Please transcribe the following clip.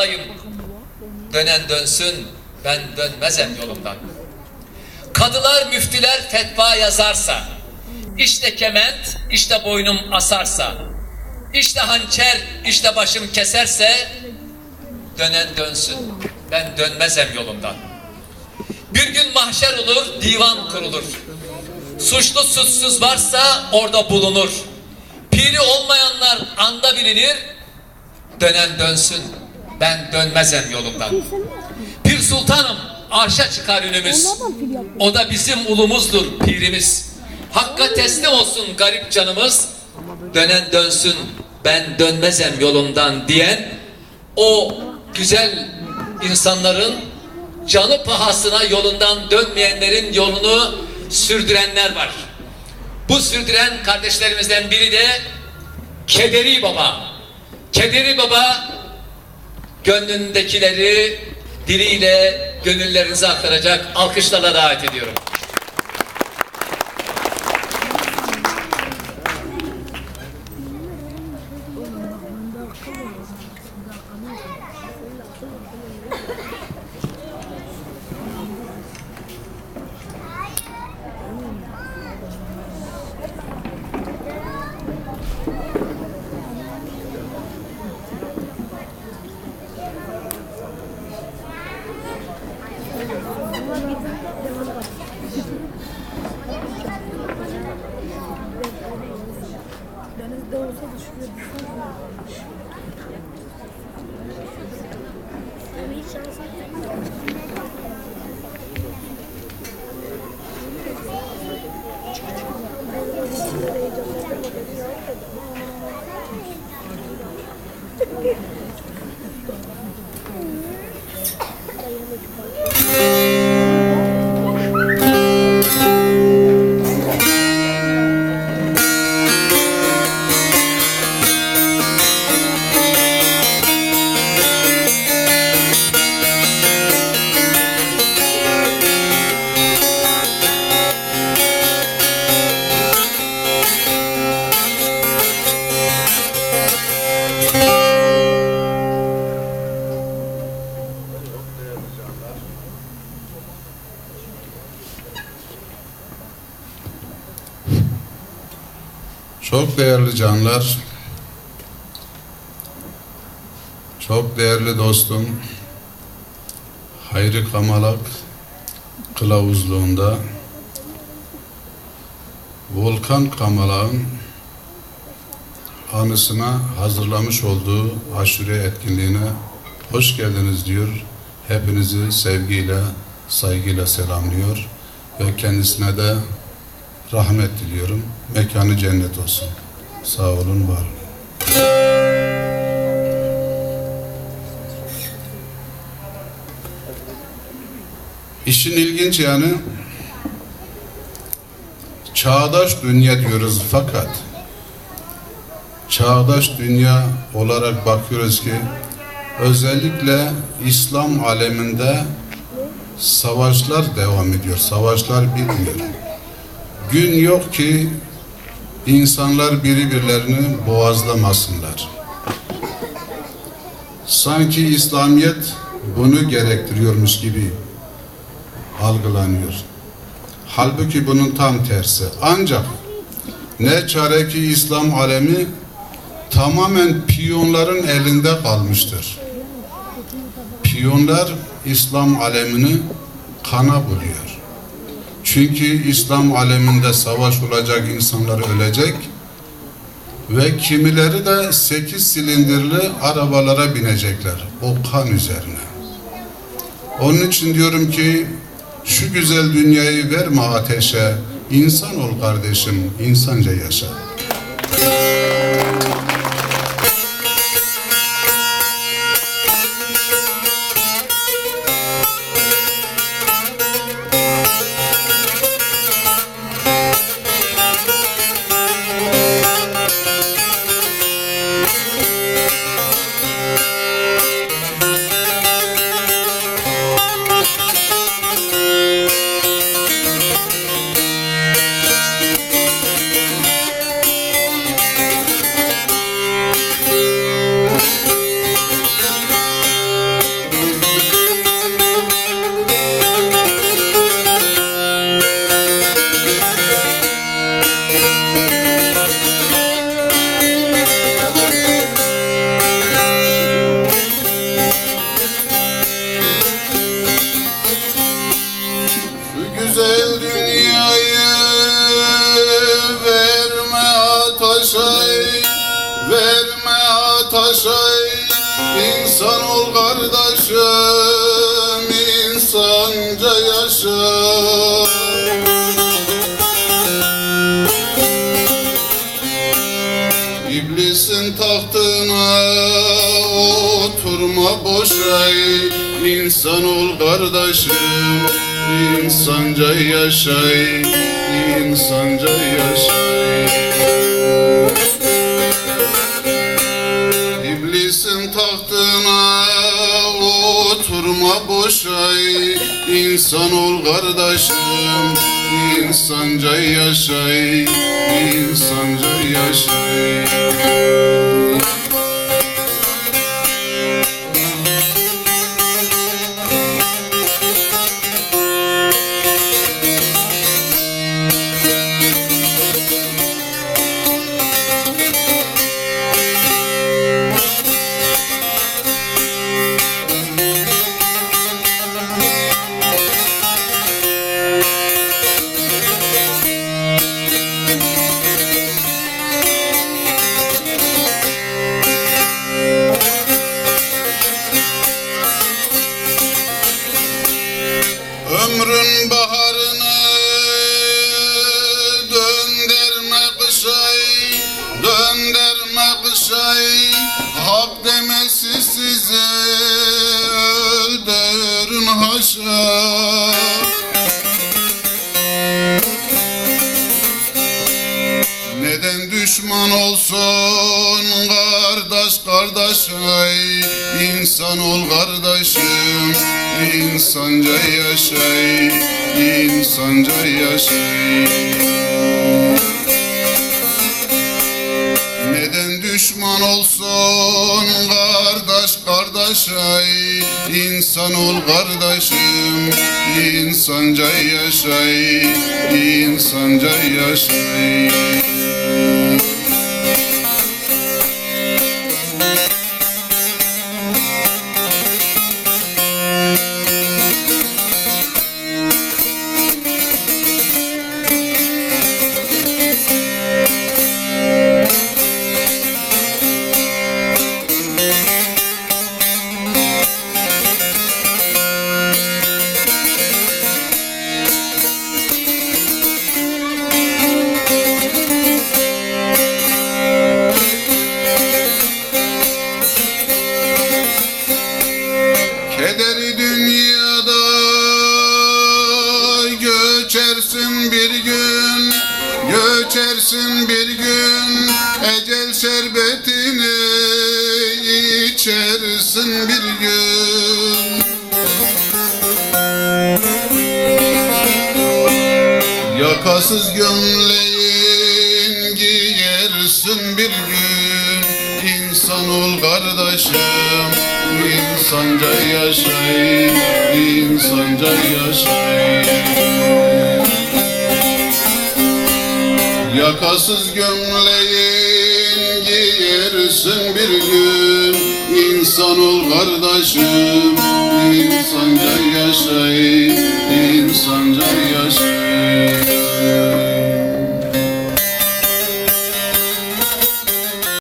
dayım. Dönen dönsün, ben dönmezem yolumdan. Kadılar müftüler fetva yazarsa, işte kement, işte boynum asarsa, işte hançer, işte başım keserse, dönen dönsün, ben dönmezem yolumdan. Bir gün mahşer olur, divan kurulur. Suçlu suçsuz varsa orada bulunur. Piri olmayanlar anda bilinir, dönen dönsün, ben dönmezem yolumdan. Pir sultanım, arşa çıkar ünümüz. O da bizim ulumuzdur, pirimiz. Hakka teslim olsun garip canımız. Dönen dönsün, ben dönmezem yolumdan diyen o güzel insanların canı pahasına yolundan dönmeyenlerin yolunu sürdürenler var. Bu sürdüren kardeşlerimizden biri de Kederi Baba. Kederi Baba gönlündekileri diliyle gönüllerinize aktaracak alkışlarla davet ediyorum. Çok değerli canlar, çok değerli dostum, Hayri Kamalak kılavuzluğunda Volkan Kamalak'ın anısına hazırlamış olduğu aşure etkinliğine hoş geldiniz diyor. Hepinizi sevgiyle, saygıyla selamlıyor ve kendisine de rahmet diliyorum. Mekanı cennet olsun. Sağ olun, var olun. İşin ilginç yanı çağdaş dünya diyoruz fakat çağdaş dünya olarak bakıyoruz ki özellikle İslam aleminde savaşlar devam ediyor. Savaşlar bitmiyor. Gün yok ki insanlar birbirlerini boğazlamasınlar. Sanki İslamiyet bunu gerektiriyormuş gibi algılanıyor. Halbuki bunun tam tersi. Ancak ne çare ki İslam alemi tamamen piyonların elinde kalmıştır. Piyonlar İslam alemini kana buluyor. Çünkü İslam aleminde savaş olacak, insanlar ölecek ve kimileri de sekiz silindirli arabalara binecekler o kan üzerine. Onun için diyorum ki şu güzel dünyayı verme ateşe, insan ol kardeşim, insanca yaşa. Yaşay İnsan ol kardeşim insanca yaşay. İblisin tahtına oturma boşay İnsan ol kardeşim insanca yaşay insanca yaşay oturma boşay İnsan ol kardeşim insanca yaşay insanca yaşay Hak demesi sizi öldürün haşa Neden düşman olsun kardeş kardeş? Ay İnsan ol kardeşim insanca yaşay insanca yaşay. Neden düşman olsun kardeş ay İnsan ol kardeşim insanca yaşay insanca yaşay göçersin bir gün Göçersin bir gün Ecel şerbetini içersin bir gün. Yakasız gömleğin giyersin bir gün. İnsan ol kardeşim insanca yaşay insanca yaşay Yakasız gömleğin giyersin bir gün. İnsan ol kardeşim İnsanca yaşayın İnsanca yaşayın